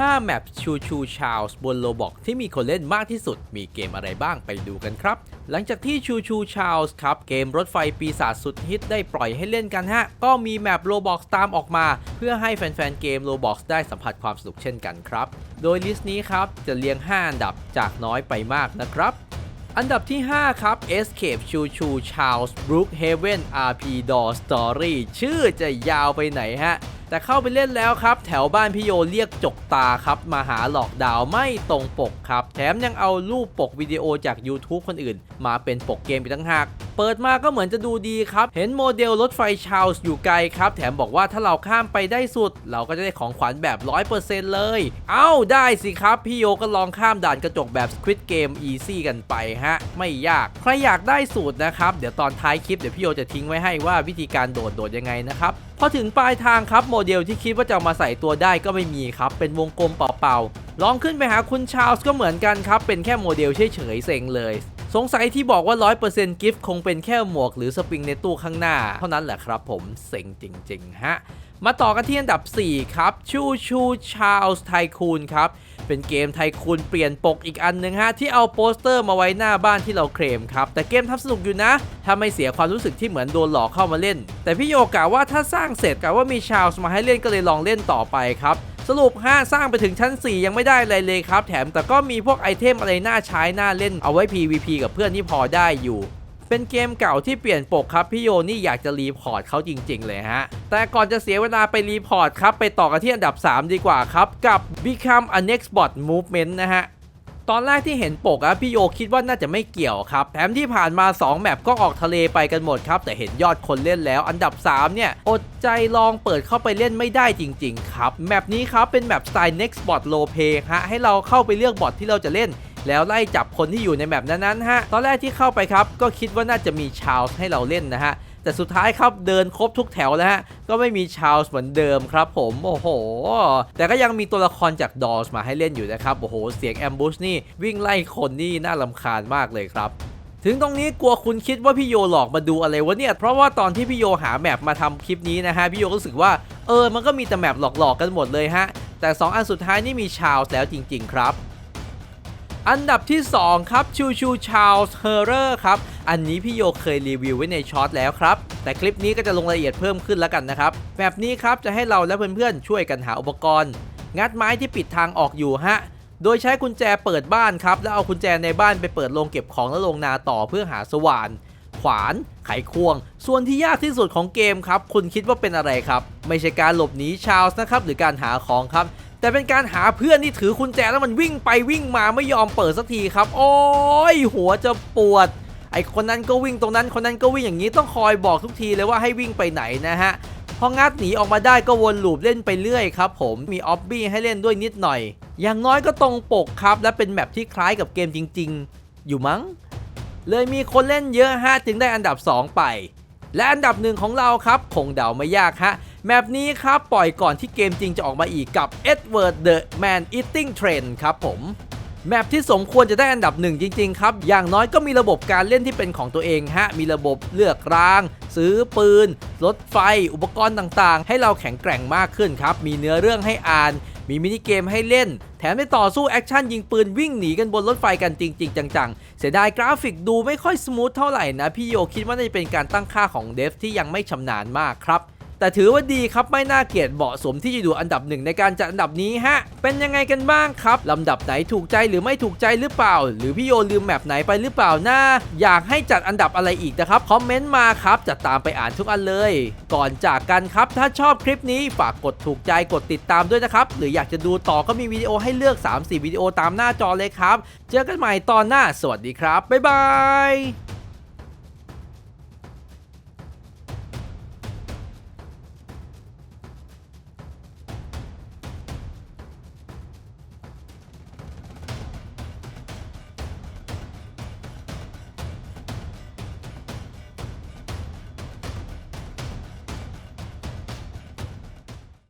5 แมปชูชูชา s บนโลบอกที่มีคนเล่นมากที่สุด มีเกมอะไรบ้างไปดูกันครับ หลังจากที่ชูชูชา s ครับ เกมรถไฟปีศาจสุดฮิตได้ปล่อยให้เล่นกันฮะ ก็มีแมปโลบอกตามออกมา เพื่อให้แฟนๆเกมโลบอกได้สัมผัสความสนุกเช่นกันครับ โดยลิสต์นี้ครับจะเรียง 5 อันดับจากน้อยไปมากนะครับอันดับที่ 5 ครับ Escape Choo Choo Charles Brookhaven RP Door Story ชื่อจะยาวไปไหนฮะ แต่เข้าไปเล่นแล้วครับ แถวบ้านพี่โยเรียกจกตาครับ มาหาหลอกดาวไม่ตรงปกครับ แถมยังเอารูปปกวิดีโอจาก YouTube คนอื่น มาเป็นปกเกมอีกตั้งหาก เปิดมาก็เหมือนจะดูดีครับ เห็นโมเดลรถไฟชา s อยู่ไกลครับ แถมบอกว่าถ้าเราข้ามไปได้สุด เราก็จะได้ของขวัญแบบ 100%เลย เอ้าได้สิครับ พี่โยก็ลองข้ามด่านกระจกแบบ Squid Game Easy กันไปฮะ ไม่ยาก ใครอยากได้สูตรนะครับ เดี๋ยวตอนท้ายคลิปเดี๋ยวพี่โยจะทิ้งไว้ให้ว่าวิธีการโดดโดดยังไงนะครับพอถึงปลายทางครับโมเดลที่คิดว่าจะามาใส่ตัวได้ก็ไม่มีครับ เป็นวงกลมเปล่าๆลองขึ้นไปหาคุณชาลส์ก็เหมือนกันครับ เป็นแค่โมเดลเฉยๆเซ็งเลย สงสัยที่บอกว่า 100%กิฟต์คงเป็นแค่หมวกหรือสปริงในตู้ข้างหน้า เท่านั้นแหละครับผมเซ็งจริง ๆ ฮะ มาต่อกันที่อันดับ 4 ครับ ชูชูชาลส์ไทคูนครับ เป็นเกมไทคูนเปลี่ยนปกอีกอันหนึ่งฮะ ที่เอาโปสเตอร์มาไว้หน้าบ้านที่เราเคลมครับ แต่เกมทำสนุกอยู่นะ ถ้าไม่เสียความรู้สึกที่เหมือนโดนหลอกเข้ามาเล่น แต่พี่โยกะว่าถ้าสร้างเสร็จกะว่ามีชาลส์มาให้เล่นก็เลยลองเล่นต่อไปครับ สรุป 5 สร้างไปถึงชั้น 4 ยังไม่ได้อะไรเลยครับ แถมแต่ก็มีพวกไอเทมอะไรน่าใช้น่าเล่นเอาไว้ PVP กับเพื่อนที่พอได้อยู่เป็นเกมเก่าที่เปลี่ยนปกครับ พี่โยนี่อยากจะรีพอร์ตเขาจริง ๆ เลยฮะ แต่ก่อนจะเสียเวลาไปรีพอร์ตครับ ไปต่อกันที่อันดับ 3 ดีกว่าครับ กับ Become a Next Bot Movement นะฮะ ตอนแรกที่เห็นปกอะพี่โยคิดว่าน่าจะไม่เกี่ยวครับแถมที่ผ่านมา 2 แมปก็ออกทะเลไปกันหมดครับ แต่เห็นยอดคนเล่นแล้ว อันดับ 3 เนี่ย อดใจลองเปิดเข้าไปเล่นไม่ได้จริง ๆ ครับ แมปนี้ครับเป็นแมปสไตล์ next bot low pay ฮะให้เราเข้าไปเลือกบอทที่เราจะเล่นแล้วไล่จับคนที่อยู่ในแมปนั้นๆฮะ ตอนแรกที่เข้าไปครับ ก็คิดว่าน่าจะมีชาวให้เราเล่นนะฮะ แต่สุดท้ายครับเดินครบทุกแถวแล้วฮะก็ไม่มีชาวเหมือนเดิมครับผมโอ้โห แต่ก็ยังมีตัวละครจากดอสมาให้เล่นอยู่นะครับโอ้โหเสียงแอมบูชนี่วิ่งไล่คนนี่น่าลำคาญมากเลยครับถึงตรงนี้กลัวคุณคิดว่าพี่โยหลอกมาดูอะไรวะเนี่ย เพราะว่าตอนที่พี่โยหาแมปมาทำคลิปนี้นะฮะ พี่โยรู้สึกว่าเออ มันก็มีแต่แมปหลอกๆกันหมดเลยฮะ แต่ 2 อันสุดท้ายนี่มีชาวแล้วจริง ๆ ครับ อันดับที่ 2 ครับ ชูชูชา s เฮอร์เรอร์ครับ อันนี้พี่โยเคยรีวิวไว้ในช็อตแล้วครับ แต่คลิปนี้ก็จะลงรายละเอียดเพิ่มขึ้นแล้วกันนะครับ แบบนี้ครับจะให้เราและเพื่อนๆช่วยกันหาอุปกรณ์ งัดไม้ที่ปิดทางออกอยู่ฮะ โดยใช้กุญแจเปิดบ้านครับ แล้วเอากุญแจในบ้านไปเปิดโรงเก็บของและโรงนาต่อเพื่อหาสว่านขวาน ไขควง ส่วนที่ยากที่สุดของเกมครับ คุณคิดว่าเป็นอะไรครับ ไม่ใช่การหลบหนีชาวส์นะครับ หรือการหาของครับ แต่เป็นการหาเพื่อนที่ถือกุญแจแล้วมันวิ่งไปวิ่งมาไม่ยอมเปิดสักทีครับ โอ้ยหัวจะปวด ไอคนนั้นก็วิ่งตรงนั้นคนนั้นก็วิ่งอย่างนี้ต้องคอยบอกทุกทีเลยว่าให้วิ่งไปไหนนะฮะพองัดหนีออกมาได้ก็วนลูปเล่นไปเรื่อยครับผมมีออบบี้ให้เล่นด้วยนิดหน่อย อย่างน้อยก็ตรงปกครับ และเป็นแมปที่คล้ายกับเกมจริง ๆ อยู่มั้ง เลยมีคนเล่นเยอะฮะจึงได้อันดับ 2 ไป และอันดับหนึ่งของเราครับคงเดาไม่ยากฮะแมปนี้ครับปล่อยก่อนที่เกมจริงจะออกมาอีกกับ Edward the Man Eating Train ครับผม แมปที่สมควรจะได้อันดับหนึ่งจริงๆครับ อย่างน้อยก็มีระบบการเล่นที่เป็นของตัวเองฮะ มีระบบเลือกราง ซื้อปืน รถไฟ อุปกรณ์ต่างๆ ให้เราแข็งแกร่งมากขึ้นครับ มีเนื้อเรื่องให้อ่าน มีมินิเกมให้เล่น แถมได้ต่อสู้แอคชั่นยิงปืนวิ่งหนีกันบนรถไฟกันจริง ๆ จังๆ เสียดายกราฟิกดูไม่ค่อยสมูทเท่าไหร่นะ พี่โยคิดว่าน่าจะเป็นการตั้งค่าของเดฟที่ยังไม่ชำนาญมากครับ แต่ถือว่าดีครับไม่น่าเกลียดเหมาะสมที่จะดูอันดับหนึ่งในการจัดอันดับนี้ฮะ เป็นยังไงกันบ้างครับลำดับไหนถูกใจหรือไม่ถูกใจหรือเปล่า หรือพี่โยลืมแมปไหนไปหรือเปล่านะอยากให้จัดอันดับอะไรอีกนะครับคอมเมนต์มาครับจะตามไปอ่านทุกอันเลย ก่อนจากกันครับถ้าชอบคลิปนี้ฝากกดถูกใจกดติดตามด้วยนะครับหรืออยากจะดูต่อก็มีวิดีโอให้เลือก 3-4 วิดีโอตามหน้าจอเลยครับ เจอกันใหม่ตอนหน้าสวัสดีครับบ๊ายบาย